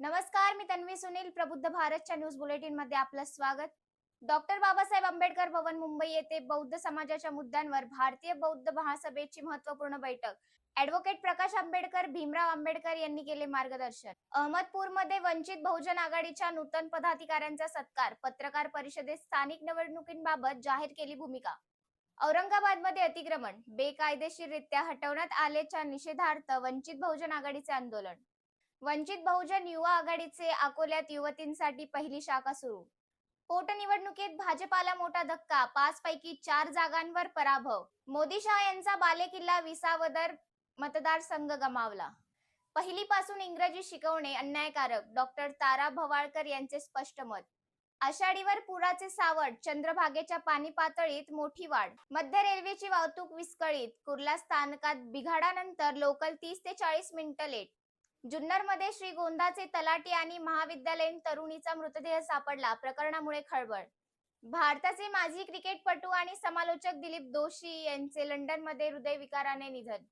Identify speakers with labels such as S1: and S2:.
S1: नमस्कार मी तन्वी सुनील प्रबुद्ध भारतच्या न्यूज बुलेटिनमध्ये आपलं स्वागत. डॉक्टर बाबासाहेब आंबेडकर भवन मुंबई येथे बौद्ध समाजाच्या मुद्द्यांवर भारतीय बौद्ध महासभेची महत्त्वपूर्ण बैठक. ऍडव्होकेट प्रकाश आंबेडकर भीमराव आंबेडकर यांनी केले मार्गदर्शन. अहमदपूरमध्ये वंचित बहुजन आघाडीच्या नूतन पदाधिकाऱ्यांचा सत्कार पत्रकार परिषदेत स्थानिक निवडणुकींबाबत जाहीर केली भूमिका. औरंगाबादमध्ये अतिक्रमण बेकायदेशीररित्या हटवण्यात आल्याच्या निषेधार्थ वंचित बहुजन आघाडीचे आंदोलन. वंचित बहुजन युवा आघाडीचे अकोल्यात युवतींसाठी पहिली शाखा सुरू. पोटनिवडणुकीत भाजपाला मोठा धक्का पाच पैकी चार जागांवर पराभव. मोदी शाह यांचा बालेकिल्ला विसावदर मतदारसंघ गमावला. पहिलीपासून इंग्रजी शिकवणे अन्यायकारक डॉक्टर तारा भवाळकर यांचे स्पष्ट मत. आषाढीवर पुराचे सावट चंद्रभागेच्या पाणी पातळीत मोठी वाढ. मध्य रेल्वेची वाहतूक विस्कळीत कुर्ला स्थानकात बिघाडानंतर लोकल तीस ते चाळीस मिनिटं लेट. जुन्नरमध्ये श्रीगोंदाचे तलाटी आणि महाविद्यालयीन तरुणीचा मृतदेह सापडला. प्रकरणामुळे खळबळ. भारताचे माजी क्रिकेटपटू आणि समालोचक दिलीप दोशी यांचे लंडनमध्ये हृदयविकाराने निधन.